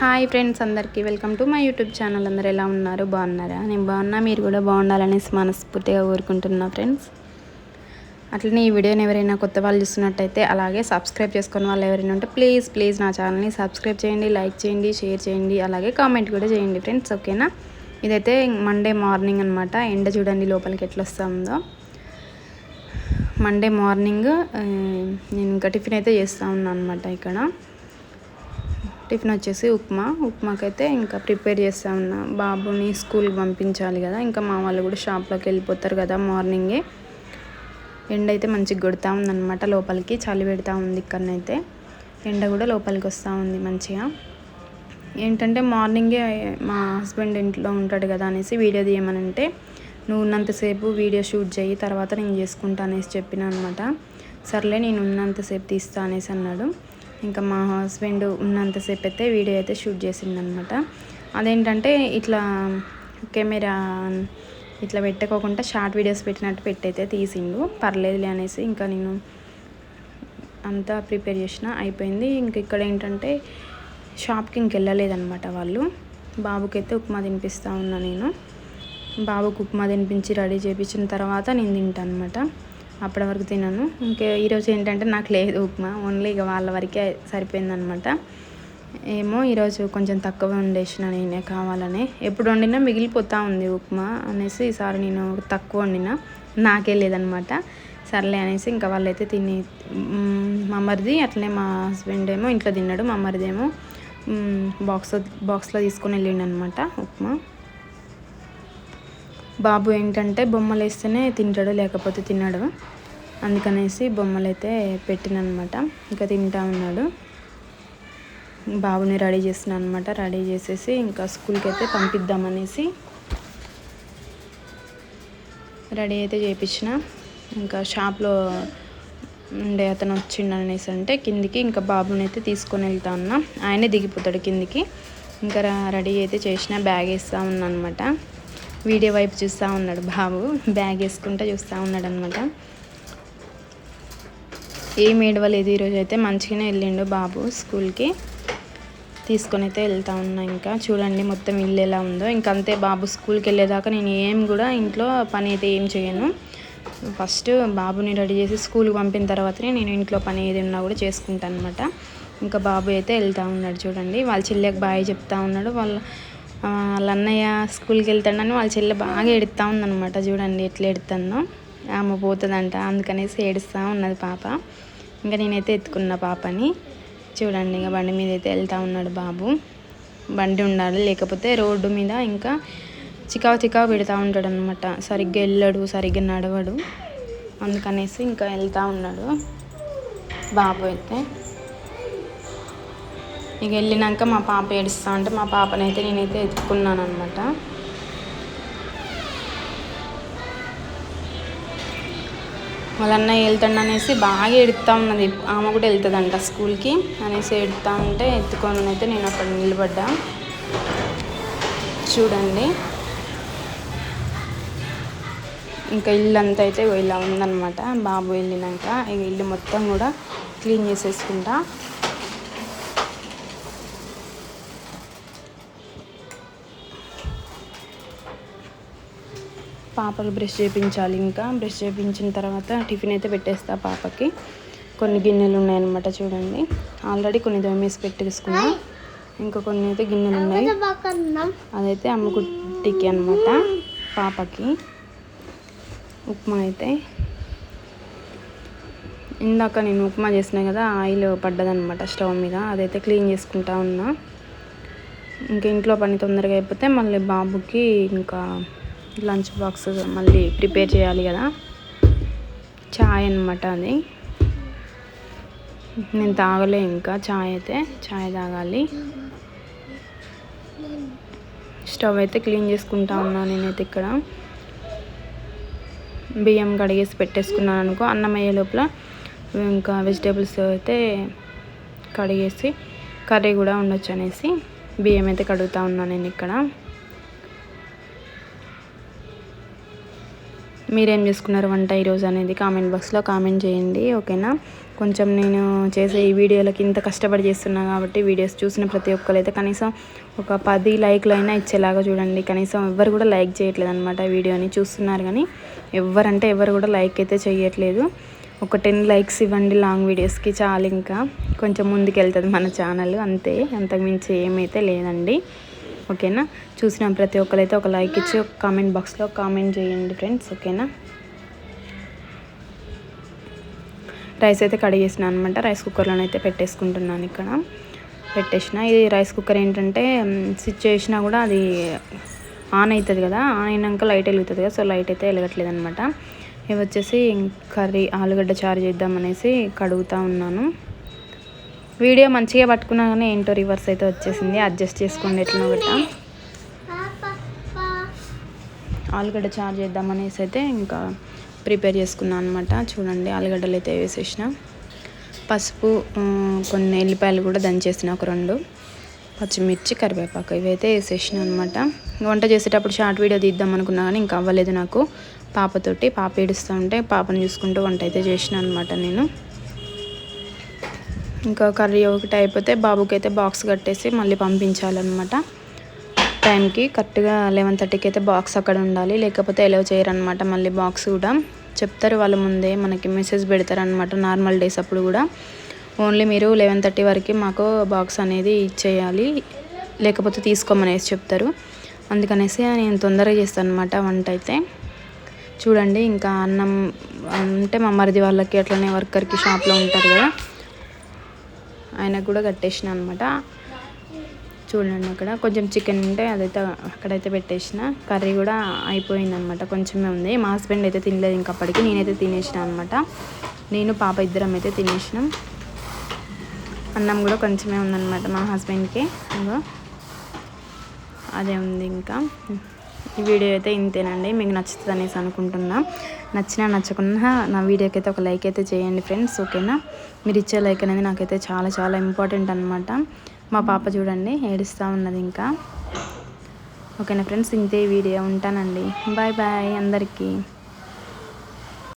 Hi friends అందరికీ welcome to my YouTube channel. అందరు ఎలా ఉన్నారు? బాగున్నారా? నేను బాగున్నా మీరు కూడా బాగుండాలనేసి మనస్ఫూర్తిగా కోరుకుంటున్నా ఫ్రెండ్స్. అట్లనే ఈ వీడియోని ఎవరైనా కొత్త వాళ్ళు చూస్తున్నట్టయితే అలాగే సబ్స్క్రైబ్ చేసుకున్న వాళ్ళు ఎవరైనా ఉంటే ప్లీజ్ ప్లీజ్ నా ఛానల్ని సబ్స్క్రైబ్ చేయండి లైక్ చేయండి షేర్ చేయండి అలాగే కామెంట్ కూడా చేయండి ఫ్రెండ్స్ ఓకేనా? ఇదైతే మండే మార్నింగ్ అనమాట ఎండ చూడండి లోపలికి ఎట్లా వస్తుందో మండే మార్నింగ్ నేను ఇంకా టిఫిన్ అయితే చేస్తూ ఉన్నాను అనమాట ఇక్కడ. టిఫిన్ వచ్చేసి ఉప్మా. ఉప్మాకైతే ఇంకా ప్రిపేర్ చేస్తా. ఉన్నా బాబుని స్కూల్కి పంపించాలి కదా. ఇంకా మా వాళ్ళు కూడా షాప్లోకి వెళ్ళిపోతారు కదా మార్నింగే. ఎండ అయితే మంచిగా కొడుతూ ఉందన్నమాట. లోపలికి చలి పెడతా ఉంది ఇక్కడనైతే. ఎండ కూడా లోపలికి వస్తూ ఉంది మంచిగా. ఏంటంటే మార్నింగే మా హస్బెండ్ ఇంట్లో ఉంటాడు కదా అనేసి వీడియో తీయమనంటే నువ్వు ఉన్నంతసేపు వీడియో షూట్ చేయి తర్వాత నేను చేసుకుంటా అనేసి చెప్పిన అనమాట సర్లే నేను ఉన్నంతసేపు తీస్తా అనేసి అన్నాడు. ఇంకా మా హస్బెండ్ ఉన్నంతసేపు అయితే వీడియో అయితే షూట్ చేసిందనమాట అదేంటంటే ఇట్లా కెమెరా ఇట్లా పెట్టుకోకుండా షార్ట్ వీడియోస్ పెట్టినట్టు పెట్టయితే తీసిండు. పర్లేదులే అనేసి ఇంకా నేను అంతా ప్రిపేర్ చేసిన అయిపోయింది. ఇంక ఇక్కడ ఏంటంటే షాప్కి ఇంకెళ్ళలేదనమాట వాళ్ళు. బాబుకైతే ఉప్మా తినిపిస్తూ ఉన్నా నేను. బాబుకు ఉప్మా తినిపించి రెడీ చేయించిన తర్వాత నేను తింటాను అనమాట అప్పటి వరకు తినను. ఇంకా ఈరోజు ఏంటంటే నాకు లేదు ఉప్మా. ఓన్లీ ఇక వాళ్ళ వరకే సరిపోయిందనమాట ఏమో ఈరోజు కొంచెం తక్కువ వండేసిన నేనే కావాలని. ఎప్పుడు వండినా మిగిలిపోతూ ఉంది ఉప్మా అనేసి ఈసారి నేను తక్కువ వండిన. నాకే లేదనమాట సర్లే అనేసి ఇంకా వాళ్ళైతే తిని మమ్మరిది మా అట్లనే మా హస్బెండ్ ఏమో ఇంట్లో తిన్నాడు. మమ్మరిదేమో బాక్స్ బాక్స్లో తీసుకొని వెళ్ళిండు అనమాట ఉప్మా. బాబు ఏంటంటే బొమ్మలు వేస్తేనే తింటాడు లేకపోతే తిన్నాడు అందుకనేసి బొమ్మలు అయితే పెట్టినమాట ఇంకా తింటా ఉన్నాడు. బాబుని రెడీ చేసిన అనమాట రెడీ చేసేసి ఇంకా స్కూల్కి అయితే పంపిద్దామనేసి రెడీ అయితే చేయించిన ఇంకా షాప్లో ఉండే అతను వచ్చిండు అనేసి అంటే కిందికి ఇంకా బాబుని అయితే తీసుకొని వెళ్తా ఉన్నా. ఆయనే దిగిపోతాడు కిందికి. ఇంకా రెడీ అయితే చేసిన బ్యాగ్ వేస్తూ ఉన్నా అనమాట వీడియో వైపు చూస్తూ ఉన్నాడు బాబు. బ్యాగ్ వేసుకుంటూ చూస్తూ ఉన్నాడు అనమాట ఏం ఏడవలేదు ఈరోజు అయితే. మంచిగానే వెళ్ళిండు బాబు స్కూల్కి. తీసుకొని అయితే వెళ్తా ఉన్నా ఇంకా. చూడండి మొత్తం ఇల్లు ఎలా ఉందో. ఇంకంతే అంతే బాబు స్కూల్కి వెళ్ళేదాకా నేను ఏం కూడా ఇంట్లో పని అయితే ఏం చేయను. ఫస్ట్ బాబుని రెడీ చేసి స్కూల్కి పంపిన తర్వాతనే నేను ఇంట్లో పని ఏది ఉన్నా కూడా చేసుకుంటాను అనమాట ఇంకా బాబు అయితే వెళ్తూ ఉన్నాడు చూడండి. వాళ్ళ చెల్లెకి బాయ్ చెప్తా ఉన్నాడు. వాళ్ళ వాళ్ళ అన్నయ్య స్కూల్కి వెళ్తాడని వాళ్ళ చెల్లె బాగా ఏడుస్తూ ఉందన్నమాట. చూడండి ఎట్లా ఏడుతుందో ఆమె పోతుందంట అందుకనేసి ఏడుస్తూ ఉన్నది పాప. ఇంకా నేనైతే ఎత్తుకున్న పాపని. చూడండి ఇంకా బండి మీద అయితే వెళ్తూ ఉన్నాడు బాబు. బండి ఉండాలి లేకపోతే రోడ్డు మీద ఇంకా చికావు చికావు పెడతా ఉంటాడు అనమాట సరిగ్గా వెళ్ళడు సరిగ్గా నడవడు. అందుకనేసి ఇంకా వెళ్తూ ఉన్నాడు. బాబు అయితే ఇక వెళ్ళినాక మా పాప ఏడుస్తా అంటే మా పాపనైతే నేనైతే ఎత్తుకున్నాను అనమాట వాళ్ళ అన్నయ్య వెళ్తాడు అనేసి బాగా ఎడుతూ ఉన్నది. ఆమె కూడా వెళ్తుందంట స్కూల్కి అనేసి ఎడుతూ ఉంటే ఎత్తుకొని అయితే నేను అక్కడ నిలబడ్డా. చూడండి. ఇంకా ఇల్లు అంతా అయితే ఇలా ఉందన్నమాట. బాబు వెళ్ళినాక ఇక ఇల్లు మొత్తం కూడా క్లీన్ చేసేసుకుంటా. పాపకి బ్రష్ చేయించాలి ఇంకా. బ్రష్ చేయించిన తర్వాత టిఫిన్ అయితే పెట్టేస్తా పాపకి. కొన్ని గిన్నెలు ఉన్నాయన్నమాట చూడండి. ఆల్రెడీ కొన్ని దోమేసి పెట్టేసుకున్నా. ఇంకా కొన్ని అయితే గిన్నెలు ఉన్నాయి. అదైతే అమ్మకుట్టికి అనమాట పాపకి. ఉప్మా అయితే. ఇందాక నేను ఉప్మా చేసినా కదా ఆయిల్ పడ్డదనమాట స్టవ్ మీద. అదైతే క్లీన్ చేసుకుంటా ఉన్నా. ఇంకా ఇంట్లో పని తొందరగా అయిపోతే మళ్ళీ బాబుకి ఇంకా లంచ్ బాక్స్ మళ్ళీ ప్రిపేర్ చేయాలి కదా. చాయ్ అనమాట అది. నేను తాగలే ఇంకా చాయ్ అయితే చాయ్ తాగాలి. స్టవ్ అయితే క్లీన్ చేసుకుంటా ఉన్నా నేనైతే ఇక్కడ. బియ్యం కడిగేసి పెట్టేసుకున్నాను అనుకో అన్నం అయ్యే లోపల ఇంకా వెజిటేబుల్స్ అయితే కడిగేసి కర్రీ కూడా ఉండొచ్చు అనేసి బియ్యం అయితే కడుగుతా ఉన్నాను నేను ఇక్కడ. మీరేం చేసుకున్నారు వంట ఈరోజు అనేది కామెంట్ బాక్స్లో కామెంట్ చేయండి ఓకేనా? కొంచెం నేను చేసే ఈ వీడియోలకి ఇంత కష్టపడి చేస్తున్నా కాబట్టి వీడియోస్ చూసిన ప్రతి ఒక్కరైతే కనీసం ఒక పది లైక్లు అయినా ఇచ్చేలాగా చూడండి. కనీసం ఎవరు కూడా లైక్ చేయట్లేదు అనమాట వీడియోని చూస్తున్నారు కానీ ఎవరంటే ఎవరు కూడా లైక్ అయితే చేయట్లేదు. ఒక టెన్ లైక్స్ ఇవ్వండి లాంగ్ వీడియోస్కి చాలు ఇంకా. కొంచెం ముందుకు వెళ్తుంది మన ఛానల్ అంతే. అంతకుమించి ఏమైతే లేదండి. ఓకేనా? చూసిన ప్రతి ఒక్కరైతే ఒక లైక్ ఇచ్చి ఒక కామెంట్ బాక్స్లో కామెంట్ చేయండి ఫ్రెండ్స్ ఓకేనా? రైస్ అయితే కడిగేసిన అనమాట రైస్ కుక్కర్లోనైతే పెట్టేసుకుంటున్నాను ఇక్కడ. పెట్టేసిన. ఇది రైస్ కుక్కర్ ఏంటంటే స్విచ్ చేసినా కూడా అది ఆన్ అవుతుంది కదా. ఆన్ అయినాక లైట్ వెలుగుతుంది కదా సో లైట్ అయితే వెలగట్లేదు అనమాట ఇవి వచ్చేసి కర్రీ ఆలుగడ్డ చారు చేద్దామనేసి కడుగుతూ ఉన్నాను. వీడియో మంచిగా పట్టుకున్నా కానీ ఏంటో రివర్స్ అయితే వచ్చేసింది. అడ్జస్ట్ చేసుకోండి ఎట్లా గట్ట ఆలుగడ్డ చార్జ్ చేద్దామనేసి అయితే ఇంకా ప్రిపేర్ చేసుకున్నాను అనమాట చూడండి ఆలుగడ్డలు అయితే వేసేసిన. పసుపు కొన్ని ఎల్లిపాయలు కూడా దంచేసిన ఒక రెండు. పచ్చిమిర్చి కరివేపాకు ఇవైతే వేసేసిన అనమాట వంట చేసేటప్పుడు షార్ట్ వీడియో తీద్దాం అనుకున్నా కానీ ఇంకా అవ్వలేదు నాకు. పాపతోటి పాప ఏడుస్తూ ఉంటే పాపను చూసుకుంటూ వంట అయితే చేసిన అనమాట నేను. ఇంకా కర్రీ ఒకటి అయిపోతే బాబుకి అయితే బాక్స్ కట్టేసి మళ్ళీ పంపించాలన్నమాట. టైంకి కరెక్ట్గా లెవెన్ థర్టీకి అయితే బాక్స్ అక్కడ ఉండాలి. లేకపోతే ఎలవ్ చేయరనమాట మళ్ళీ బాక్స్ కూడా. చెప్తారు వాళ్ళ ముందే మనకి మెసేజ్ పెడతారనమాట నార్మల్ డేస్ అప్పుడు కూడా. ఓన్లీ మీరు లెవెన్ థర్టీ వరకు మాకు బాక్స్ అనేది ఇచ్చేయాలి. లేకపోతే తీసుకోమనేసి చెప్తారు. అందుకనేసి నేను తొందరగా చేస్తాను అనమాట వంట అయితే. చూడండి ఇంకా అన్నం అంటే మా మరిది వాళ్ళకి అట్లనే వర్కర్కి షాప్లో ఉంటారు కదా. ఆయనకు కూడా కట్టేసిన అనమాట చూడండి అక్కడ. కొంచెం చికెన్ ఉంటే అదైతే అక్కడైతే పెట్టేసిన. కర్రీ కూడా అయిపోయింది అనమాట కొంచెమే ఉంది. మా హస్బెండ్ అయితే తినలేదు ఇంకా అప్పటికి నేనైతే తినేసిన అనమాట నేను పాప ఇద్దరం అయితే తినేసినాం. అన్నం కూడా కొంచెమే ఉందన్నమాట మా హస్బెండ్కి అదే ఉంది ఇంకా. ఈ వీడియో అయితే ఇంతేనండి. మీకు నచ్చుతుంది అనేసి అనుకుంటున్నా. నచ్చినా నచ్చకున్నా నా వీడియోకి అయితే ఒక లైక్ అయితే చేయండి ఫ్రెండ్స్ ఓకేనా? మీరు ఇచ్చే లైక్ అనేది నాకైతే చాలా చాలా ఇంపార్టెంట్ అనమాట మా పాప చూడండి ఏడుస్తూ ఉన్నది ఇంకా. ఓకేనా ఫ్రెండ్స్ ఇంతే వీడియో ఉంటానండి. బాయ్ బాయ్ అందరికీ.